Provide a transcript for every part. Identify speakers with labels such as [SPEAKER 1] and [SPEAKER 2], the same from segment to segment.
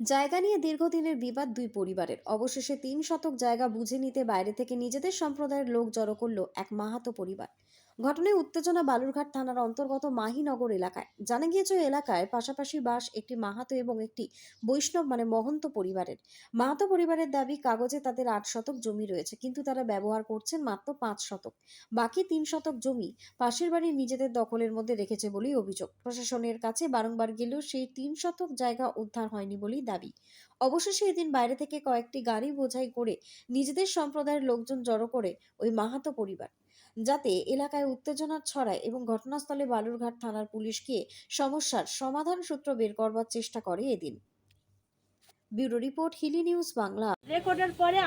[SPEAKER 1] জায়গা নিয়ে দীর্ঘদিনের বিবাদ দুই পরিবারের। অবশেষে তিন শতক জায়গা বুঝে নিতে বাইরে থেকে নিজেদের সম্প্রদায়ের লোক জড়ো করল এক মাহাতো পরিবার। ঘটনায় উত্তেজনা বালুরঘাট থানার অন্তর্গত মাহিনগর এলাকায়। জানা গিয়েছে এলাকায় পাশাপাশি বাস, একটি মাহাতো এবং একটি বৈষ্ণব মানে মহন্ত পরিবারের। মাহাতো পরিবারের দাবি, কাগজে তাদের আট শতক জমি রয়েছে, কিন্তু তারা ব্যবহার করছেন মাত্র পাঁচ শতক। বাকি তিন শতক জমি পাশের বাড়ির নিজেদের দখলের মধ্যে রেখেছে বলেই অভিযোগ। প্রশাসনের কাছে বারংবার গেলেও সেই তিন শতক জায়গা উদ্ধার হয়নি বলেই দাবি। অবশেষে এদিন বাইরে থেকে কয়েকটি গাড়ি বোঝাই করে নিজেদের সম্প্রদায়ের লোকজন জড়ো করে ওই মাহাতো পরিবার, যাতে এলাকায় উত্তেজনা ছড়ায় এবং ঘটনাস্থলে বালুরঘাট থানার পুলিশ গিয়ে সমস্যার সমাধান সূত্র বের করবার চেষ্টা করে এদিন। Bureau report, Hili news Bangla.
[SPEAKER 2] রেকর্ডের পরে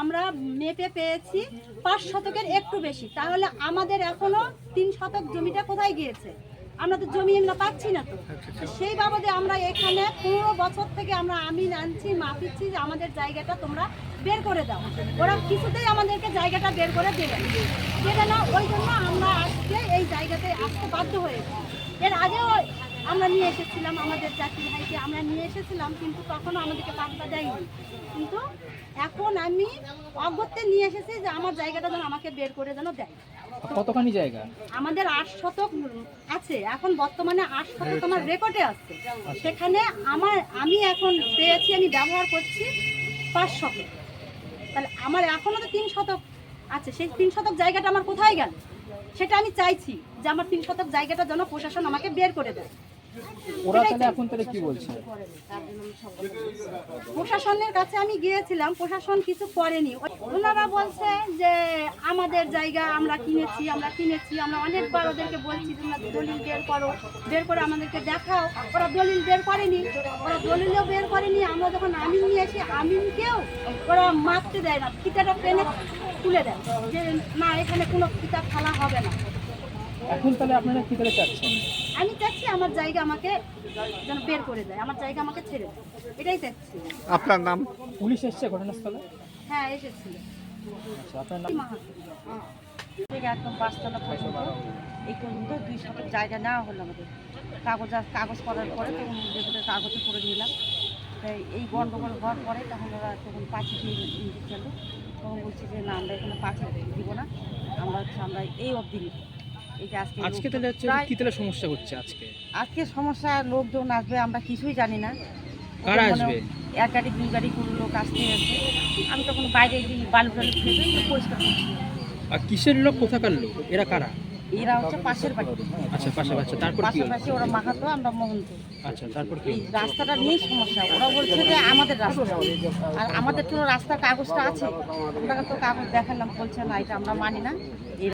[SPEAKER 2] আমরা মেপে পেয়েছি পাঁচ শতকের একটু বেশি। তাহলে আমাদের এখনও তিন শতক জমিটা কোথায় গিয়েছে? আমরা তো জমি আমরা পাচ্ছি না তো। সেই বাবদে আমরা এখানে পনেরো বছর থেকে আমরা আমি আনছি মাপিচ্ছি যে আমাদের জায়গাটা তোমরা বের করে দাও। ওরা কিছুতেই আমাদেরকে জায়গাটা বের করে দেবে। দেবে না, ওই জন্য আমরা আজকে এই জায়গাতে আসতে বাধ্য হয়েছি। এর আগেও আমরা নিয়ে এসেছিলাম আমাদের জাতি ভাইকে আমরা নিয়ে এসেছিলাম কিন্তু তখনও আমাদেরকে পাত্তা দেয়নি। কিন্তু এখন আমি অগত্যে নিয়ে এসেছি যে আমার জায়গাটা যেন আমাকে বের করে যেন দেয়।
[SPEAKER 3] কতখানি জায়গা?
[SPEAKER 2] আমাদের আট শতক আছে এখন বর্তমানে আট শতক আমার রেকর্ডে আছে। সেখানে আমার আমি এখন পেয়েছি আমি ব্যবহার করছি পাঁচ শতক। তাহলে আমার এখনও তো তিন শতক আছে সেই তিন শতক জায়গাটা আমার কোথায় গেল? সেটা আমি চাইছি যে আমার তিন শতক জায়গাটা যেন প্রশাসন আমাকে বের করে দেয়।
[SPEAKER 3] ওরা তাহলে এখন তাহলে কি বলছে?
[SPEAKER 2] প্রশাসনের কাছে আমি গিয়েছিলাম, প্রশাসন কিছু করেনি। ওনারা বলছে যে আমাদের জায়গা আমরা কিনেছি আমরা কিনেছি, আমরা অনেকবার ওদেরকে বলছি, তোমরা দলিল বের করো, বের করে আমাদেরকে দেখাও। ওরা দলিল বের করেনি, ওরা দলিলও বের করেনি। আমরা যখন আমিন নিয়ে আসি আমিনকেও ওরা মারতে দেয় না, ফিতাটা টেনে তুলে দেয়। যে না, এখানে কোনো ফিতা ফেলা হবে না।
[SPEAKER 3] এখন তাহলে আপনারা কি তাহলে চাচ্ছেন?
[SPEAKER 2] আমি চাচ্ছি আমার জায়গা আমাকে যেন বের করে দেয় আমার জায়গা আমাকে ছেড়ে দেয়। এটাই চাচ্ছি।
[SPEAKER 4] আপনার নাম?
[SPEAKER 3] পুলিশ এসছে ঘটনাস্থলে?
[SPEAKER 2] হ্যাঁ এসেছিল।
[SPEAKER 3] আচ্ছা আপনার নাম?
[SPEAKER 5] থেকে একদম পাঁচতলা পর্যন্ত। এই পর্যন্ত দুই জায়গা নেওয়া হলো আমাদের। কাগজ কাগজ করার পরে তখন যেগুলো কাগজে করে নিলাম। তাই এই গন্ডগোল হওয়ার পরে তখন ওরা তখন পাখি দিয়ে ইঞ্জিন চালু তখন বলছি যে না আমরা এখানে পাখি দিব না। আমরা হচ্ছে আমরা এই অবধি নিব। এই যে আজকে
[SPEAKER 3] আজকে তাহলে হচ্ছে
[SPEAKER 5] প্রায়-
[SPEAKER 3] কি তাহলে সমস্যা হচ্ছে আজকে?
[SPEAKER 5] আজকে সমস্যা লোকজন আসবে আমরা কিছুই জানি না।
[SPEAKER 3] কারা
[SPEAKER 5] ওদের মনে
[SPEAKER 3] আসবে?
[SPEAKER 5] এক গাড়ি দুই গাড়ি কোনো লোক আসতে আছে আমি তখন বাইরে গিয়ে বালু টালু ফেলে একটু পরিষ্কার করছি।
[SPEAKER 3] আর কিসের লোক? কোথাকার লোক? এরা কারা?
[SPEAKER 5] এরা হচ্ছে পাশের বাড়ি।
[SPEAKER 3] আচ্ছা পাশাপাশি তারপর কি হলো?
[SPEAKER 5] পাশাপাশি ওরা মাহাতো আমরা মহন্ত।
[SPEAKER 3] আচ্ছা তারপর কি
[SPEAKER 5] এই
[SPEAKER 3] হলো?
[SPEAKER 5] রাস্তাটা নিয়েই সমস্যা। ওরা বলছে যে আমাদের রাস্তা। আর আমাদের তো রাস্তার কাগজটা আছে। ওনাকে তো কাগজ দেখালাম বলছে না এটা আমরা মানি না। এই